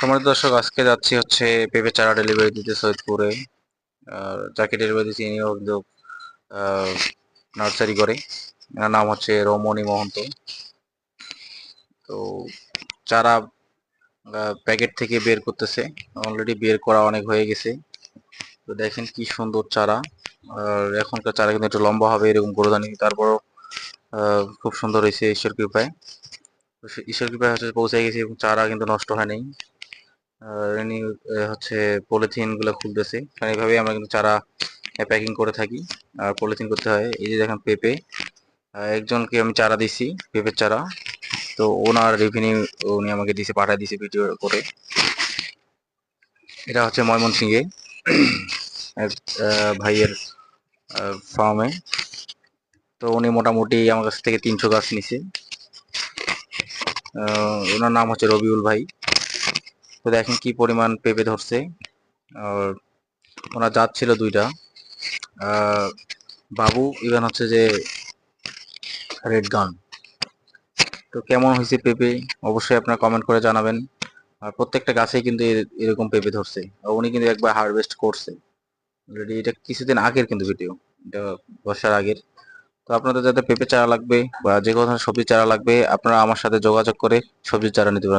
সম্মানিত দর্শক, আজকে যাচ্ছি হচ্ছে পেঁপে চারা ডেলিভারি দিতে সৈয়দপুরে। যাকে ডেলিভারি দিচ্ছি ইনিও কিন্তু নার্সারি করে। এনার নাম হচ্ছে রমণী মহন্ত। তো চারা প্যাকেট থেকে বের করতেছে। অলরেডি বের করা অনেক হয়ে গেছে। তো দেখেন কি সুন্দর চারা। আর এখনকার চারা কিন্তু একটু লম্বা হবে এরকম করে জানি তারপরও খুব সুন্দর হয়েছে ঈশ্বর কৃপায়। ঈশ্বর কৃপায় হচ্ছে পৌঁছে গেছে এবং চারা কিন্তু নষ্ট হয় নাই। ইনি হচ্ছে পলিথিনগুলো খুলতেছে। কারণ এইভাবেই আমরা কিন্তু চারা প্যাকিং করে থাকি। আর পলিথিন করতে হয়, এই যে দেখেন পেঁপে। একজনকে আমি চারা দিছি, পেঁপের চারা। তো ওনার রেভিনিউ উনি আমাকে দিছে, পাঠায় দিছে ভিডিও করে। এটা হচ্ছে ময়মনসিংহে ভাইয়ের ফার্মে তো উনি মোটামুটি আমার কাছ থেকে তিনশো গাছ নিছে। ওনার নাম হচ্ছে রবিউল ভাই। তো দেখেন কি পরিমাণ পেঁপে ধরছে। আর ওনার জাত ছিল দুইটা। বাবু ইভেন হচ্ছে যে রেড গান তো কেমন হয়েছে পেঁপে? অবশ্যই আপনারা কমেন্ট করে জানাবেন। আর প্রত্যেকটা গাছেই কিন্তু এরকম পেঁপে ধরছে। উনি কিন্তু একবার হারভেস্ট করছে। অলরেডি এটা কিছুদিন আগের কিন্তু ভিডিও এটা বর্ষার আগের। তো আপনাদের যাতে পেঁপে চারা লাগবে বা যে কোনো ধরনের সবজি চারা লাগবে, আপনারা আমার সাথে যোগাযোগ করে সবজি চারা নিতে পারেন।